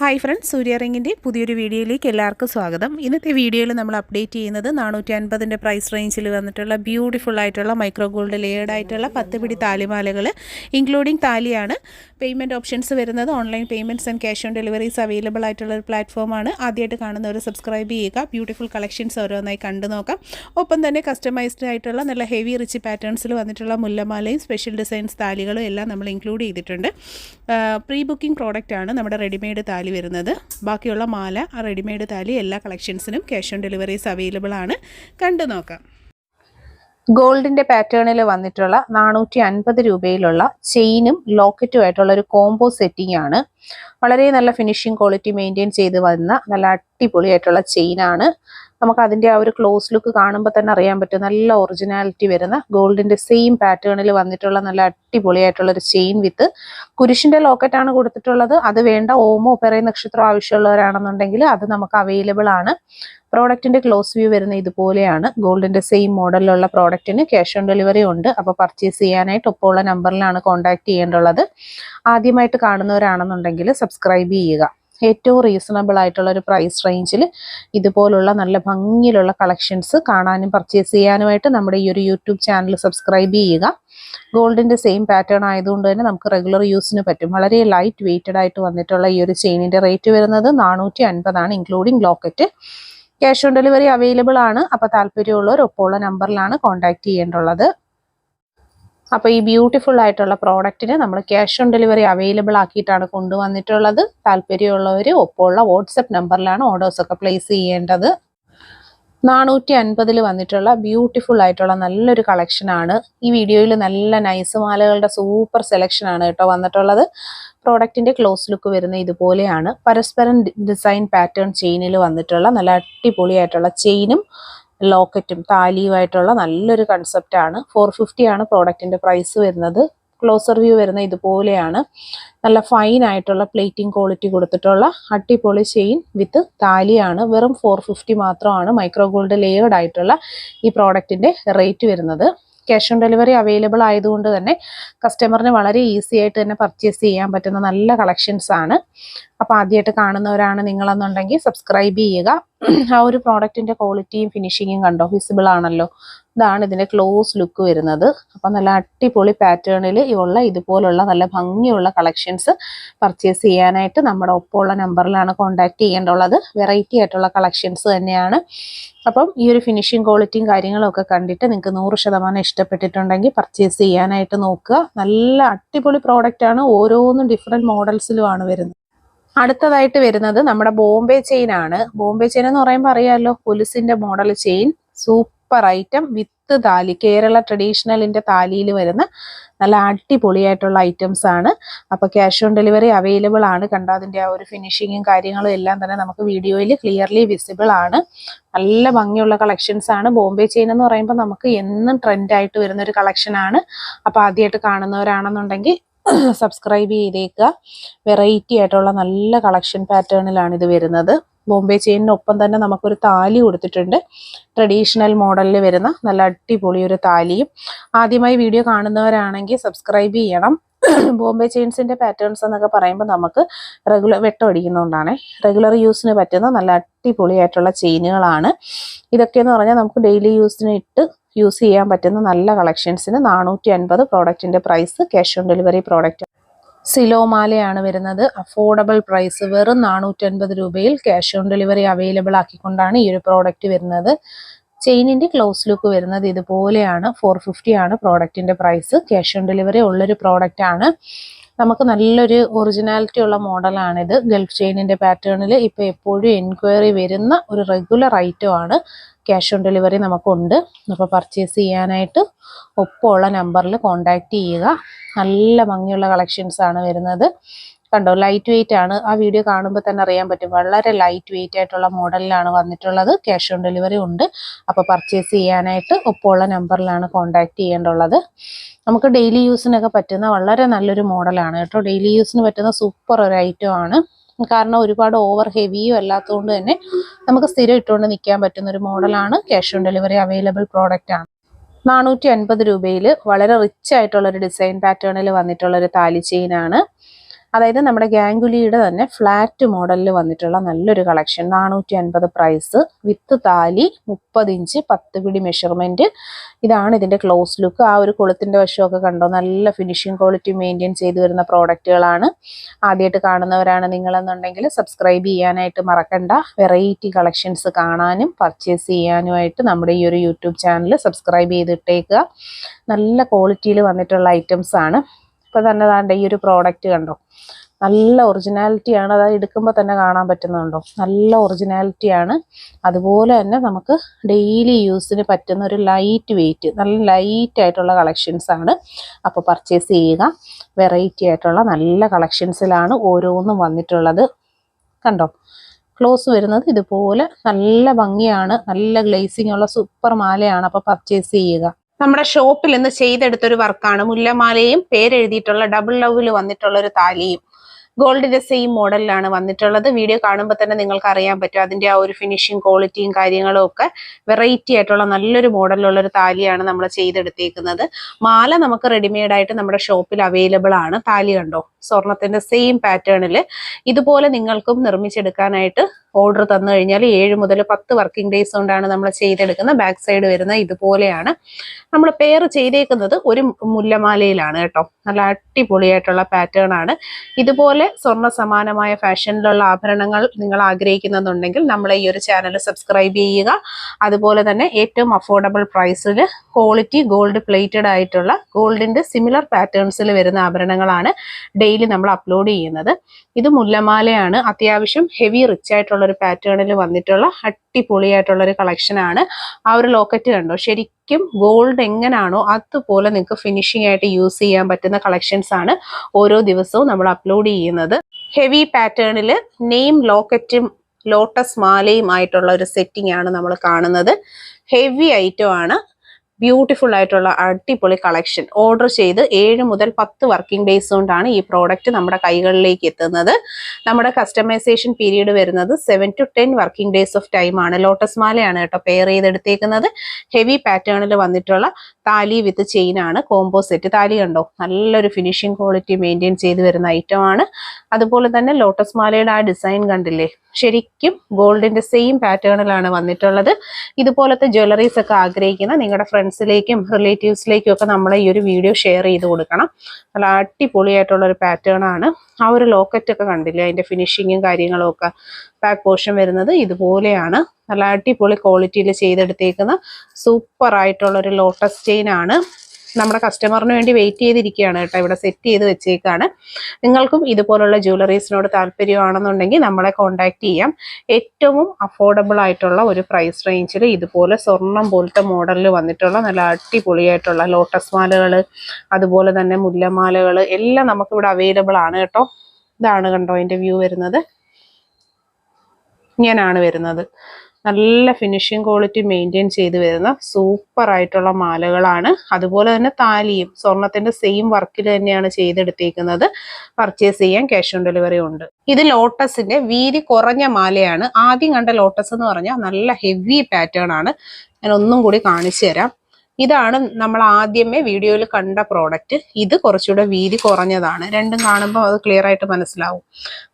Hi friends സൂര്യ റിങ്ങിന്റെ പുതിയൊരു വീഡിയോയിലേക്ക് എല്ലാവർക്കും സ്വാഗതം. ഇന്നത്തെ വീഡിയോയിൽ നമ്മൾ അപ്ഡേറ്റ് ചെയ്യുന്നത് നാനൂറ്റി അൻപതിന്റെ പ്രൈസ് റേഞ്ചിൽ വന്നിട്ടുള്ള ബ്യൂട്ടിഫുൾ ആയിട്ടുള്ള മൈക്രോ ഗോൾഡ് ലെയർഡ് ആയിട്ടുള്ള പത്ത് പിടി താലിമാലകൾ ഇൻക്ലൂഡിങ് താലിയാണ്. പേയ്മെന്റ് ഓപ്ഷൻസ് വരുന്നത് online payments and cash on deliveries available ആയിട്ടുള്ള ഒരു പ്ലാറ്റ്ഫോമാണ് ആദ്യമായിട്ട് കാണുന്നവർ സബ്സ്ക്രൈബ് ചെയ്യുക ബ്യൂട്ടിഫുൾ കളക്ഷൻസ് ഓരോന്നായി കണ്ടു നോക്കാം. ഒപ്പം തന്നെ കസ്റ്റമൈസ്ഡ് ആയിട്ടുള്ള നല്ല ഹെവി റിച്ച് പാറ്റേൺസിൽ വന്നിട്ടുള്ള മുല്ലമാലയും സ്പെഷ്യൽ ഡിസൈൻസ് താലികളും എല്ലാം നമ്മൾ ഇൻക്ലൂഡ് ചെയ്തിട്ടുണ്ട്. പ്രീ ബുക്കിംഗ് പ്രോഡക്റ്റാണ് നമ്മുടെ റെഡിമെയ്ഡ് താലി വരുന്നത്. ബാക്കിയുള്ള മാല റെഡിമെയ്ഡ് താലി എല്ലാ കളക്ഷൻസിനും ക്യാഷ് ഓൺ ഡെലിവറീസ് അവൈലബിൾ ആണ്. കണ്ടു നോക്കാം. ഗോൾഡിന്റെ പാറ്റേണിൽ വന്നിട്ടുള്ള നാനൂറ്റി അൻപത് രൂപയിലുള്ള ചെയിനും ലോക്കറ്റും ആയിട്ടുള്ള ഒരു കോംബോ സെറ്റിംഗ് ആണ്. വളരെ നല്ല ഫിനിഷിംഗ് ക്വാളിറ്റി മെയിന്റെയിൻ ചെയ്ത് വന്ന നല്ല അടിപൊളിയായിട്ടുള്ള ചെയിനാണ്. നമുക്ക് അതിന്റെ ആ ഒരു ക്ലോസ് ലുക്ക് കാണുമ്പോൾ തന്നെ അറിയാൻ പറ്റും. നല്ല ഒറിജിനാലിറ്റി വരുന്ന ഗോൾഡിന്റെ സെയിം പാറ്റേണിൽ വന്നിട്ടുള്ള നല്ല അടിപൊളിയായിട്ടുള്ള ഒരു ചെയിൻ വിത്ത് കുരിശിന്റെ ലോക്കറ്റാണ് കൊടുത്തിട്ടുള്ളത്. അത് വേണ്ട ഓമോ പെറേ നക്ഷത്രം ആവശ്യമുള്ളവരാണെന്നുണ്ടെങ്കിൽ അത് നമുക്ക് അവൈലബിൾ ആണ്. പ്രോഡക്റ്റിന്റെ ക്ലോസ് വ്യൂ വരുന്ന ഇതുപോലെയാണ്. ഗോൾഡിന്റെ സെയിം മോഡലിലുള്ള പ്രോഡക്റ്റിന് ക്യാഷ് ഓൺ ഡെലിവറി ഉണ്ട്. അപ്പോൾ പർച്ചേസ് ചെയ്യാനായിട്ട് ഒപ്പമുള്ള നമ്പറിലാണ് കോൺടാക്ട് ചെയ്യേണ്ടുള്ളത് ആദ്യമായിട്ട് കാണുന്നവരാണെന്നുണ്ടെങ്കിൽ സബ്സ്ക്രൈബ് ചെയ്യുക. ഏറ്റവും റീസണബിൾ ആയിട്ടുള്ള ഒരു പ്രൈസ് റേഞ്ചിൽ ഇതുപോലുള്ള നല്ല ഭംഗിയിലുള്ള കളക്ഷൻസ് കാണാനും പർച്ചേസ് ചെയ്യാനുമായിട്ട് നമ്മുടെ ഈ ഒരു യൂട്യൂബ് ചാനൽ സബ്സ്ക്രൈബ് ചെയ്യുക. ഗോൾഡിന്റെ സെയിം പാറ്റേൺ ആയതുകൊണ്ട് തന്നെ നമുക്ക് റെഗുലർ യൂസിന് പറ്റും. വളരെ ലൈറ്റ് വെയ്റ്റഡ് ആയിട്ട് വന്നിട്ടുള്ള ഈ ഒരു ചെയിനിന്റെ റേറ്റ് വരുന്നത് നാനൂറ്റി അൻപതാണ് including locket cash on delivery available ആണ്. അപ്പോൾ താല്പര്യമുള്ളവർ ഒപ്പമുള്ള നമ്പറിലാണ് കോൺടാക്ട് ചെയ്യേണ്ടുള്ളത് അപ്പോൾ ഈ ബ്യൂട്ടിഫുൾ ആയിട്ടുള്ള പ്രോഡക്റ്റിന് നമ്മൾ ക്യാഷ് ഓൺ ഡെലിവറി അവൈലബിൾ ആക്കിയിട്ടാണ് കൊണ്ടുവന്നിട്ടുള്ളത്. താല്പര്യമുള്ളവർ ഒപ്പമുള്ള വാട്സപ്പ് നമ്പറിലാണ് ഓർഡേഴ്സ് ഒക്കെ പ്ലേസ് ചെയ്യേണ്ടത്. നാനൂറ്റി അൻപതിൽ വന്നിട്ടുള്ള ബ്യൂട്ടിഫുൾ ആയിട്ടുള്ള നല്ലൊരു കളക്ഷനാണ് ഈ വീഡിയോയിൽ നല്ല നൈസ് മാലകളുടെ സൂപ്പർ സെലക്ഷൻ ആണ് കേട്ടോ വന്നിട്ടുള്ളത്. പ്രോഡക്റ്റിന്റെ ക്ലോസ് ലുക്ക് വരുന്ന ഇതുപോലെയാണ്. പരസ്പരം ഡിസൈൻ പാറ്റേൺ ചെയിനിൽ വന്നിട്ടുള്ള നല്ല അടിപൊളിയായിട്ടുള്ള ചെയിനും ലോക്കറ്റും താലിയുമായിട്ടുള്ള നല്ലൊരു കൺസെപ്റ്റ് ആണ്. ഫോർ ആണ് പ്രോഡക്റ്റിന്റെ പ്രൈസ് വരുന്നത്. ക്ലോസർ വ്യൂ വരുന്ന ഇതുപോലെയാണ്. നല്ല ഫൈൻ ആയിട്ടുള്ള പ്ലേറ്റിംഗ് ക്വാളിറ്റി കൊടുത്തിട്ടുള്ള അട്ടിപ്പൊളി ചെയിൻ വിത്ത് താലിയാണ്. വെറും ഫോർ ഫിഫ്റ്റി മാത്രമാണ് മൈക്രോ ഗോൾഡ് ലേയേർഡ് ആയിട്ടുള്ള ഈ പ്രോഡക്റ്റിന്റെ റേറ്റ് വരുന്നത്. ക്യാഷ് ഓൺ ഡെലിവറി അവൈലബിൾ ആയതുകൊണ്ട് തന്നെ കസ്റ്റമറിന് വളരെ ഈസി ആയിട്ട് തന്നെ പർച്ചേസ് ചെയ്യാൻ പറ്റുന്ന നല്ല കളക്ഷൻസ് ആണ്. അപ്പോൾ ആദ്യമായിട്ട് കാണുന്നവരാണ് നിങ്ങളെന്നുണ്ടെങ്കിൽ സബ്സ്ക്രൈബ് ചെയ്യുക. ആ ഒരു പ്രോഡക്റ്റിന്റെ ക്വാളിറ്റിയും ഫിനിഷിങ്ങും കണ്ടോ? വിസിബിൾ ആണല്ലോ. ഇതാണ് ഇതിന്റെ ക്ലോസ് ലുക്ക് വരുന്നത്. അപ്പം നല്ല അടിപൊളി പാറ്റേണിൽ ഉള്ള ഇതുപോലുള്ള നല്ല ഭംഗിയുള്ള കളക്ഷൻസ് പർച്ചേസ് ചെയ്യാനായിട്ട് നമ്മുടെ ഒപ്പമുള്ള നമ്പറിലാണ് കോൺടാക്ട് ചെയ്യേണ്ടുള്ളത് വെറൈറ്റി ആയിട്ടുള്ള കളക്ഷൻസ് തന്നെയാണ്. അപ്പം ഈ ഒരു ഫിനിഷിങ് ക്വാളിറ്റിയും കാര്യങ്ങളൊക്കെ കണ്ടിട്ട് നിങ്ങൾക്ക് നൂറ് ശതമാനം ഇഷ്ടപ്പെട്ടിട്ടുണ്ടെങ്കിൽ പർച്ചേസ് ചെയ്യാനായിട്ട് നോക്കുക. നല്ല അടിപൊളി പ്രോഡക്റ്റ് ആണ്. ഓരോന്നും ഡിഫറെന്റ് മോഡൽസിലുമാണ് വരുന്നത്. അടുത്തതായിട്ട് വരുന്നത് നമ്മുടെ ബോംബെ ചെയിൻ ആണ്. ബോംബെ ചെയിൻ എന്ന് പറയുമ്പോൾ അറിയാമല്ലോ പുലിസിന്റെ model chain super item with താലി കേരള ട്രഡീഷണലിന്റെ താലിയിൽ വരുന്ന നല്ല അടിപൊളിയായിട്ടുള്ള ഐറ്റംസ് ആണ്. അപ്പോൾ ക്യാഷ് ഓൺ ഡെലിവറി അവൈലബിൾ ആണ്. കണ്ടോ? അതിന്റെ ആ ഒരു ഫിനിഷിങ്ങും കാര്യങ്ങളും എല്ലാം തന്നെ നമുക്ക് വീഡിയോയിൽ ക്ലിയർലി വിസിബിൾ ആണ്. നല്ല ഭംഗിയുള്ള കളക്ഷൻസ് ആണ്. ബോംബെ ചെയിൻ എന്ന് പറയുമ്പോൾ നമുക്ക് എന്നും ട്രെൻഡായിട്ട് വരുന്ന ഒരു കളക്ഷൻ ആണ്. അപ്പോൾ ആദ്യമായിട്ട് കാണുന്നവരാണെന്നുണ്ടെങ്കിൽ സബ്സ്ക്രൈബ് ചെയ്തേക്കുക. വെറൈറ്റി ആയിട്ടുള്ള നല്ല കളക്ഷൻ പാറ്റേണിലാണ് ഇത് വരുന്നത്. ബോംബെ ചെയിനിനൊപ്പം തന്നെ നമുക്കൊരു താലി കൊടുത്തിട്ടുണ്ട്. ട്രഡീഷണൽ മോഡലിൽ വരുന്ന നല്ല അടിപൊളി ഒരു താലിയും. ആദ്യമായി വീഡിയോ കാണുന്നവരാണെങ്കിൽ സബ്സ്ക്രൈബ് ചെയ്യണം. ബോംബെ ചെയിൻസിന്റെ പാറ്റേൺസ് എന്നൊക്കെ പറയുമ്പോൾ നമുക്ക് റെഗുലർ വെട്ടം അടിക്കുന്നതുകൊണ്ടാണ്. റെഗുലർ യൂസിന് പറ്റുന്ന നല്ല അടിപൊളിയായിട്ടുള്ള ചെയിനുകളാണ്. ഇതൊക്കെയെന്ന് പറഞ്ഞാൽ നമുക്ക് ഡെയിലി യൂസിന് ഇട്ട് യൂസ് ചെയ്യാൻ പറ്റുന്ന നല്ല കളക്ഷൻസിന് നാനൂറ്റി അൻപത് price cash on delivery product സിലോമാലയാണ് വരുന്നത്. അഫോർഡബിൾ പ്രൈസ് വെറും നാനൂറ്റൻപത് രൂപയിൽ ക്യാഷ് ഓൺ ഡെലിവറി അവൈലബിൾ ആക്കിക്കൊണ്ടാണ് ഈ ഒരു പ്രോഡക്റ്റ് വരുന്നത്. ചെയിനിന്റെ ക്ലോസ് ലുക്ക് വരുന്നത് ഇതുപോലെയാണ്. ഫോർ ഫിഫ്റ്റി ആണ് പ്രോഡക്റ്റിന്റെ പ്രൈസ്. ക്യാഷ് ഓൺ ഡെലിവറി ഉള്ളൊരു പ്രോഡക്റ്റ് ആണ്. നമുക്ക് നല്ലൊരു ഒറിജിനാലിറ്റി ഉള്ള മോഡലാണിത്. ഗൾഫ് ചെയിനിന്റെ പാറ്റേണിൽ ഇപ്പോൾ എപ്പോഴും എൻക്വയറി വരുന്ന ഒരു റെഗുലർ ഐറ്റം ആണ്. ക്യാഷ് ഓൺ ഡെലിവറി നമുക്കുണ്ട്. അപ്പോൾ പർച്ചേസ് ചെയ്യാനായിട്ട് ഒപ്പമുള്ള നമ്പറിൽ കോൺടാക്റ്റ് ചെയ്യുക. നല്ല ഭംഗിയുള്ള കളക്ഷൻസാണ് വരുന്നത്. കണ്ടോ ലൈറ്റ് വെയിറ്റ് ആണ്. ആ വീഡിയോ കാണുമ്പോൾ തന്നെ അറിയാൻ പറ്റും. വളരെ ലൈറ്റ് വെയിറ്റ് ആയിട്ടുള്ള മോഡലിലാണ് വന്നിട്ടുള്ളത്. ക്യാഷ് ഓൺ ഡെലിവറി ഉണ്ട്. അപ്പോൾ പർച്ചേസ് ചെയ്യാനായിട്ട് ഒപ്പമുള്ള നമ്പറിലാണ് കോൺടാക്ട് ചെയ്യേണ്ടുള്ളത് നമുക്ക് ഡെയിലി യൂസിനൊക്കെ പറ്റുന്ന വളരെ നല്ലൊരു മോഡലാണ് കേട്ടോ. ഡെയിലി യൂസിന് പറ്റുന്ന സൂപ്പർ ഒരു ഐറ്റം ആണ്. കാരണം ഒരുപാട് ഓവർ ഹെവിയും അല്ലാത്തതുകൊണ്ട് തന്നെ നമുക്ക് സ്ഥിരം ഇട്ടുകൊണ്ട് നിൽക്കാൻ പറ്റുന്ന ഒരു മോഡലാണ് cash on delivery available product ആണ്. നാനൂറ്റി അൻപത് രൂപയിൽ വളരെ റിച്ച് ആയിട്ടുള്ള ഒരു ഡിസൈൻ പാറ്റേണിൽ വന്നിട്ടുള്ള ഒരു താലി ചെയിൻ ആണ്. അതായത് നമ്മുടെ ഗാംഗുലിയുടെ തന്നെ ഫ്ലാറ്റ് മോഡലിൽ വന്നിട്ടുള്ള നല്ലൊരു കളക്ഷൻ. നാനൂറ്റി അൻപത് പ്രൈസ് വിത്ത് താലി മുപ്പത് ഇഞ്ച് പത്ത് പിടി മെഷർമെന്റ് ഇതാണ് ഇതിന്റെ ക്ലോസ് ലുക്ക് ആ ഒരു കുളത്തിന്റെ വശമൊക്കെ കണ്ടോ? നല്ല ഫിനിഷിംഗ് ക്വാളിറ്റി മെയിന്റെയിൻ ചെയ്തു വരുന്ന പ്രോഡക്റ്റുകളാണ് ആദ്യമായിട്ട് കാണുന്നവരാണ് നിങ്ങളെന്നുണ്ടെങ്കിൽ സബ്സ്ക്രൈബ് ചെയ്യാനായിട്ട് മറക്കണ്ട. വെറൈറ്റി കളക്ഷൻസ് കാണാനും പർച്ചേസ് ചെയ്യാനുമായിട്ട് നമ്മുടെ ഈ ഒരു യൂട്യൂബ് ചാനൽ സബ്സ്ക്രൈബ് ചെയ്തിട്ടേക്കുക. നല്ല ക്വാളിറ്റിയിൽ വന്നിട്ടുള്ള ഐറ്റംസ് ആണ്. ഇപ്പൊ തന്നെ താണ്ട ഈ ഒരു പ്രോഡക്റ്റ് കണ്ടോ? നല്ല ഒറിജിനാലിറ്റി ആണ് അത് എടുക്കുമ്പോൾ തന്നെ കാണാൻ പറ്റുന്നുണ്ടോ? നല്ല ഒറിജിനാലിറ്റിയാണ് അതുപോലെ തന്നെ നമുക്ക് ഡെയിലി യൂസിന് പറ്റുന്ന ഒരു ലൈറ്റ് വെയിറ്റ് നല്ല ലൈറ്റ് ആയിട്ടുള്ള കളക്ഷൻസ് ആണ്. അപ്പോൾ പർച്ചേസ് ചെയ്യുക. വെറൈറ്റി ആയിട്ടുള്ള നല്ല കളക്ഷൻസിലാണ് ഓരോന്നും വന്നിട്ടുള്ളത്. കണ്ടോ? ക്ലോസ് വരുന്നത് ഇതുപോലെ നല്ല ഭംഗിയാണ്. നല്ല ഗ്ലേസിംഗ് ഉള്ള സൂപ്പർ മാലയാണ് അപ്പോൾ പർച്ചേസ് ചെയ്യുക. നമ്മുടെ ഷോപ്പിൽ നിന്ന് ചെയ്തെടുത്തൊരു വർക്കാണ്. മുല്ലമാലയും പേരെഴുതിയിട്ടുള്ള ഡബിൾ ലവിൽ വന്നിട്ടുള്ള ഒരു താലിയും. ഗോൾഡിന്റെ സെയിം മോഡലിലാണ് വന്നിട്ടുള്ളത്. വീഡിയോ കാണുമ്പോൾ തന്നെ നിങ്ങൾക്ക് അറിയാൻ പറ്റും. അതിന്റെ ആ ഒരു ഫിനിഷിങ് ക്വാളിറ്റിയും കാര്യങ്ങളും ഒക്കെ വെറൈറ്റി ആയിട്ടുള്ള നല്ലൊരു മോഡലിലുള്ള ഒരു താലിയാണ് നമ്മൾ ചെയ്തെടുത്തേക്കുന്നത്. മാല നമുക്ക് റെഡിമെയ്ഡ് ആയിട്ട് നമ്മുടെ ഷോപ്പിൽ അവൈലബിൾ ആണ്. താലി കണ്ടോ? സ്വർണത്തിന്റെ സെയിം പാറ്റേണിൽ ഇതുപോലെ നിങ്ങൾക്കും നിർമ്മിച്ചെടുക്കാനായിട്ട് ഓർഡർ തന്നു കഴിഞ്ഞാൽ ഏഴ് മുതൽ പത്ത് വർക്കിംഗ് ഡേയ്സ് കൊണ്ടാണ് നമ്മൾ ചെയ്തെടുക്കുന്ന ബാക്ക് സൈഡ് വരുന്ന ഇതുപോലെയാണ്. നമ്മൾ പെയർ ചെയ്തേക്കുന്നത് ഒരു മുല്ലമാലയിലാണ് കേട്ടോ. നല്ല അടിപൊളിയായിട്ടുള്ള പാറ്റേൺ ആണ്. ഇതുപോലെ സ്വർണ സമാനമായ ഫാഷനിലുള്ള ആഭരണങ്ങൾ നിങ്ങൾ ആഗ്രഹിക്കുന്നുണ്ടെങ്കിൽ നമ്മൾ ഈ ഒരു ചാനൽ സബ്സ്ക്രൈബ് ചെയ്യുക. അതുപോലെ തന്നെ ഏറ്റവും അഫോർഡബിൾ പ്രൈസിൽ ക്വാളിറ്റി ഗോൾഡ് പ്ലേറ്റഡ് ആയിട്ടുള്ള ഗോൾഡിന്റെ സിമിലർ പാറ്റേൺസിൽ വരുന്ന ആഭരണങ്ങളാണ് ഡെയിലി നമ്മൾ അപ്ലോഡ് ചെയ്യുന്നത്. ഇത് മുല്ലമാലയാണ്. അത്യാവശ്യം ഹെവി റിച്ച് ആയിട്ടുള്ള ഒരു പാറ്റേണിൽ വന്നിട്ടുള്ള അടിപൊളിയായിട്ടുള്ള ഒരു കളക്ഷൻ ആണ്. ആ ഒരു ലോക്കറ്റ് കണ്ടോ? ശരിക്കും ഗോൾഡ് എങ്ങനാണോ അതുപോലെ നിങ്ങൾക്ക് ഫിനിഷിംഗ് ആയിട്ട് യൂസ് ചെയ്യാൻ പറ്റുന്ന കളക്ഷൻസ് ആണ് ഓരോ ദിവസവും നമ്മൾ അപ്ലോഡ് ചെയ്യുന്നത്. ഹെവി പാറ്റേണിൽ നെയിം ലോക്കറ്റും ലോട്ടസ് മാലയും ആയിട്ടുള്ള ഒരു സെറ്റിംഗ് ആണ് നമ്മൾ കാണുന്നത്. ഹെവി ഐറ്റം ആണ്. ബ്യൂട്ടിഫുൾ ആയിട്ടുള്ള അടിപൊളി കളക്ഷൻ ഓർഡർ ചെയ്ത് ഏഴ് മുതൽ പത്ത് വർക്കിംഗ് ഡേയ്സ് കൊണ്ടാണ് ഈ പ്രോഡക്റ്റ് നമ്മുടെ കൈകളിലേക്ക് എത്തുന്നത്. നമ്മുടെ കസ്റ്റമൈസേഷൻ പീരീഡ് വരുന്നത് seven to ten working days of time ആണ്. ലോട്ടസ് മാലയാണ് കേട്ടോ പെയർ ചെയ്തെടുത്തേക്കുന്നത്. ഹെവി പാറ്റേണിൽ വന്നിട്ടുള്ള താലി വിത്ത് ചെയിൻ ആണ് കോംബോ സെറ്റ് താലി കണ്ടോ? നല്ലൊരു ഫിനിഷിംഗ് ക്വാളിറ്റി മെയിന്റെയിൻ ചെയ്ത് വരുന്ന ഐറ്റം ആണ്. അതുപോലെ തന്നെ ലോട്ടസ് മാലയുടെ ആ ഡിസൈൻ കണ്ടില്ലേ? ശരിക്കും ഗോൾഡിന്റെ സെയിം പാറ്റേണിലാണ് വന്നിട്ടുള്ളത്. ഇതുപോലത്തെ ജ്വല്ലറീസ് ഒക്കെ ആഗ്രഹിക്കുന്ന നിങ്ങളുടെ ഫ്രണ്ട്സിലേക്കും റിലേറ്റീവ്സിലേക്കും ഒക്കെ നമ്മൾ ഈ ഒരു വീഡിയോ ഷെയർ ചെയ്ത് കൊടുക്കണം. നല്ല അടിപൊളിയായിട്ടുള്ള ഒരു പാറ്റേൺ ആണ്. ആ ഒരു ലോക്കറ്റ് ഒക്കെ കണ്ടില്ലേ? അതിന്റെ ഫിനിഷിങ്ങും കാര്യങ്ങളും ഒക്കെ പാക്ക് പോർഷൻ വരുന്നത് ഇതുപോലെയാണ്. നല്ല അടിപൊളി ക്വാളിറ്റിയിൽ ചെയ്തെടുത്തേക്കുന്ന സൂപ്പർ ആയിട്ടുള്ള ഒരു ലോട്ടസ് ചെയിൻ ആണ്. നമ്മുടെ കസ്റ്റമറിന് വേണ്ടി വെയിറ്റ് ചെയ്തിരിക്കുകയാണ് കേട്ടോ. ഇവിടെ സെറ്റ് ചെയ്ത് വെച്ചേക്കാണ്. നിങ്ങൾക്കും ഇതുപോലുള്ള ജ്വല്ലറീസിനോട് താല്പര്യമാണെന്നുണ്ടെങ്കിൽ നമ്മളെ കോൺടാക്ട് ചെയ്യാം. ഏറ്റവും അഫോർഡബിൾ ആയിട്ടുള്ള ഒരു പ്രൈസ് റേഞ്ചിൽ ഇതുപോലെ സ്വർണം പോലത്തെ മോഡലിൽ വന്നിട്ടുള്ള നല്ല അടിപൊളിയായിട്ടുള്ള ലോട്ടസ് മാലകൾ അതുപോലെ തന്നെ മുല്ലമാലകൾ എല്ലാം നമുക്കിവിടെ അവൈലബിൾ ആണ് കേട്ടോ. ഇതാണ് കണ്ടോ അതിന്റെ വ്യൂ വരുന്നത്? ഇങ്ങനെയാണ് വരുന്നത്. നല്ല ഫിനിഷിങ് ക്വാളിറ്റി മെയിന്റെയിൻ ചെയ്ത് വരുന്ന സൂപ്പർ ആയിട്ടുള്ള മാലകളാണ്. അതുപോലെ തന്നെ താലിയും സ്വർണത്തിന്റെ സെയിം വർക്കിൽ തന്നെയാണ് ചെയ്തെടുത്തേക്കുന്നത്. പർച്ചേസ് ചെയ്യാൻ ക്യാഷ് ഓൺ ഡെലിവറി ഉണ്ട്. ഇത് ലോട്ടസിന്റെ വീതി കുറഞ്ഞ മാലയാണ്. ആദ്യം കണ്ട ലോട്ടസ് എന്ന് പറഞ്ഞാൽ നല്ല ഹെവി പാറ്റേൺ ആണ്. ഞാൻ ഒന്നും കൂടി കാണിച്ചു തരാം. ഇതാണ് നമ്മൾ ആദ്യമേ വീഡിയോയിൽ കണ്ട പ്രോഡക്റ്റ് ഇത് കുറച്ചുകൂടെ വീതി കുറഞ്ഞതാണ്. രണ്ടും കാണുമ്പോൾ അത് ക്ലിയർ ആയിട്ട് മനസ്സിലാവും.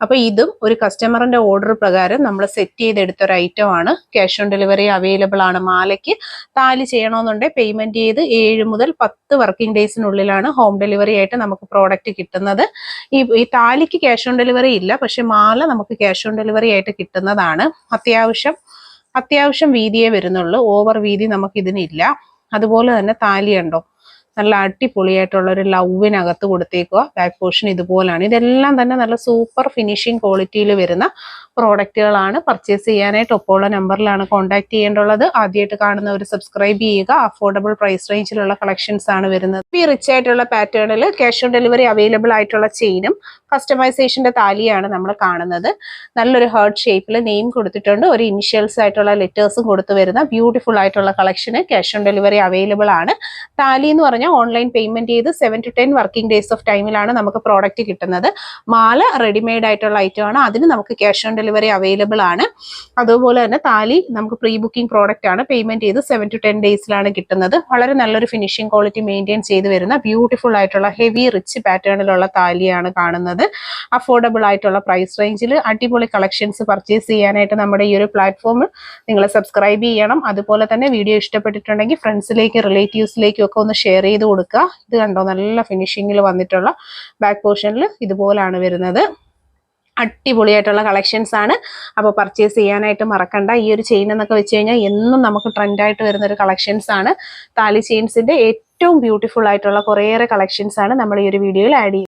അപ്പോൾ ഇതും ഒരു കസ്റ്റമറിന്റെ ഓർഡർ പ്രകാരം നമ്മൾ സെറ്റ് ചെയ്തെടുത്ത ഒരു ഐറ്റം ആണ്. ക്യാഷ് ഓൺ ഡെലിവറി അവൈലബിൾ ആണ് മാലയ്ക്ക്. താലി ചെയ്യണമെന്നുണ്ടെങ്കിൽ പേയ്മെന്റ് ചെയ്ത് ഏഴ് മുതൽ പത്ത് വർക്കിംഗ് ഡേയ്സിനുള്ളിലാണ് ഹോം ഡെലിവറി ആയിട്ട് നമുക്ക് പ്രോഡക്റ്റ് കിട്ടുന്നത്. ഈ ഈ താലിക്ക് ക്യാഷ് ഓൺ ഡെലിവറി ഇല്ല പക്ഷെ മാല നമുക്ക് ക്യാഷ് ഓൺ ഡെലിവറി ആയിട്ട് കിട്ടുന്നതാണ്. അത്യാവശ്യം അത്യാവശ്യം വീതിയേ വരുന്നുള്ളൂ. ഓവർ വീതി നമുക്ക് ഇതിനില്ല അതുപോലെ തന്നെ താലി ഉണ്ടോ നല്ല അടിപൊളിയായിട്ടുള്ള ഒരു ലവിനകത്ത് കൊടുത്തേക്കുക. Back portion ഇതുപോലാണ്. ഇതെല്ലാം തന്നെ നല്ല സൂപ്പർ ഫിനിഷിംഗ് ക്വാളിറ്റിയിൽ വരുന്ന പ്രോഡക്റ്റുകളാണ് പർച്ചേസ് ചെയ്യാനായിട്ട് ഒപ്പമുള്ള നമ്പറിലാണ് കോൺടാക്ട് ചെയ്യേണ്ടുള്ളത് ആദ്യമായിട്ട് കാണുന്നവർ സബ്സ്ക്രൈബ് ചെയ്യുക. അഫോർഡബിൾ പ്രൈസ് റേഞ്ചിലുള്ള കളക്ഷൻസ് ആണ് വരുന്നത്. ഈ റിച്ച് ആയിട്ടുള്ള പാറ്റേണിൽ ക്യാഷ് ഓൺ ഡെലിവറി അവൈലബിൾ ആയിട്ടുള്ള ചെയിനും കസ്റ്റമൈസേഷന്റെ താലിയാണ് നമ്മൾ കാണുന്നത്. നല്ലൊരു ഹേർട്ട് ഷേപ്പിൽ നെയിം കൊടുത്തിട്ടുണ്ട്. ഒരു ഇനിഷ്യൽസ് ആയിട്ടുള്ള ലെറ്റേഴ്സും കൊടുത്തു വരുന്ന ബ്യൂട്ടിഫുൾ ആയിട്ടുള്ള കളക്ഷന് ക്യാഷ് ഓൺ ഡെലിവറി അവൈലബിൾ ആണ്. താലി എന്ന് പറഞ്ഞാൽ കഴിഞ്ഞാൽ ഓൺലൈൻ പേയ്മെന്റ് ചെയ്ത് seven to ten working days of ടൈമിലാണ് നമുക്ക് പ്രോഡക്റ്റ് കിട്ടുന്നത്. മാല റെഡിമെയ്ഡ് ആയിട്ടുള്ള ഐറ്റം ആണ്. അതിന് നമുക്ക് ക്യാഷ് ഓൺ ഡെലിവറി അവൈലബിൾ ആണ്. അതുപോലെ തന്നെ താലി നമുക്ക് പ്രീ ബുക്കിംഗ് പ്രോഡക്റ്റ് ആണ്. പേയ്മെന്റ് ചെയ്ത് സെവൻ ടു ടെൻ ഡേയ്സിലാണ് കിട്ടുന്നത്. വളരെ നല്ലൊരു ഫിനിഷിംഗ് ക്വാളിറ്റി മെയിന്റെയിൻ ചെയ്ത് വരുന്ന ബ്യൂട്ടിഫുൾ ആയിട്ടുള്ള ഹെവി റിച്ച് പാറ്റേണിലുള്ള താലിയാണ് കാണുന്നത്. അഫോർഡബിൾ ആയിട്ടുള്ള പ്രൈസ് റേഞ്ചിൽ അടിപൊളി കളക്ഷൻസ് പർച്ചേസ് ചെയ്യാനായിട്ട് നമ്മുടെ ഈ ഒരു പ്ലാറ്റ്ഫോം നിങ്ങൾ സബ്സ്ക്രൈബ് ചെയ്യണം. അതുപോലെ തന്നെ വീഡിയോ ഇഷ്ടപ്പെട്ടിട്ടുണ്ടെങ്കിൽ ഫ്രണ്ട്സിലേക്ക് റിലേറ്റീവ്സിലേക്കും ഒക്കെ ഒന്ന് ഷെയർ കൊടുക്കുക. ഇത് കണ്ടോ? നല്ല ഫിനിഷിങ്ങിൽ വന്നിട്ടുള്ള ബാക്ക് പോർഷനിൽ ഇതുപോലാണ് വരുന്നത്. അടിപൊളിയായിട്ടുള്ള കളക്ഷൻസ് ആണ്. അപ്പോൾ പർച്ചേസ് ചെയ്യാനായിട്ട് മറക്കണ്ട. ഈ ഒരു ചെയിൻ എന്നൊക്കെ വെച്ച് കഴിഞ്ഞാൽ എന്നും നമുക്ക് ട്രെൻഡായിട്ട് വരുന്ന ഒരു കളക്ഷൻസ് ആണ്. താലി ചെയിൻസിന്റെ ഏറ്റവും ബ്യൂട്ടിഫുൾ ആയിട്ടുള്ള കുറേയേറെ കളക്ഷൻസ് ആണ് നമ്മൾ ഈ ഒരു വീഡിയോയിൽ ആഡ് ചെയ്യുന്നത്.